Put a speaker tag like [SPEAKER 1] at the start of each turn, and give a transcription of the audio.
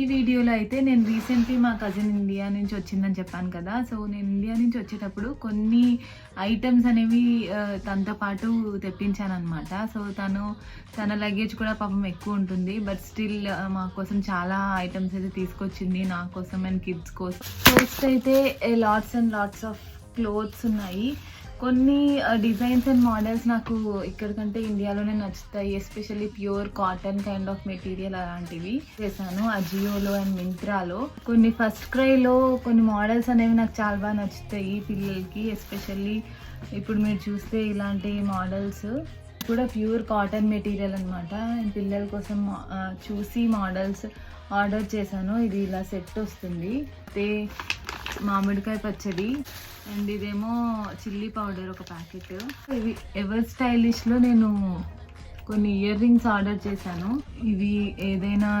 [SPEAKER 1] ఈ వీడియోలో అయితే నేను రీసెంట్లీ మా కజిన్ ఇండియా నుంచి వచ్చిందని చెప్పాను కదా. సో నేను ఇండియా నుంచి వచ్చేటప్పుడు కొన్ని ఐటమ్స్ అనేవి తనతో పాటు తెప్పించాను అనమాట సో తను తన లగేజ్ కూడా పాపం ఎక్కువ ఉంటుంది. బట్ స్టిల్ మా కోసం చాలా ఐటమ్స్ అయితే తీసుకొచ్చింది నా కోసం అండ్ కిడ్స్ కోసం. ఫస్ట్ అయితే lots and lots of clothes ఉన్నాయి. కొన్ని డిజైన్స్ అండ్ మోడల్స్ నాకు ఇక్కడికంటే ఇండియాలోనే నచ్చుతాయి. Especially pure cotton kind of material అలాంటివి చేశాను. అజియోలో అండ్ మింత్రాలో కొన్ని ఫస్ట్ క్రైలో కొన్ని మోడల్స్ అనేవి నాకు చాలా బాగా నచ్చుతాయి పిల్లలకి. ఎస్పెషల్లీ ఇప్పుడు మీరు చూస్తే ఇలాంటి మోడల్స్ కూడా ప్యూర్ కాటన్ మెటీరియల్ అనమాట పిల్లల కోసం చూసి మోడల్స్ ఆర్డర్ చేశాను. ఇది ఇలా సెట్ వస్తుంది. అయితే మామిడికాయ పచ్చడి అండ్ ఇదేమో చిల్లీ పౌడర్ ఒక ప్యాకెట్. ఇవి ఎవర్ స్టైలిష్లో నేను కొన్ని ఇయర్ రింగ్స్ ఆర్డర్ చేశాను. ఇవి ఏదైనా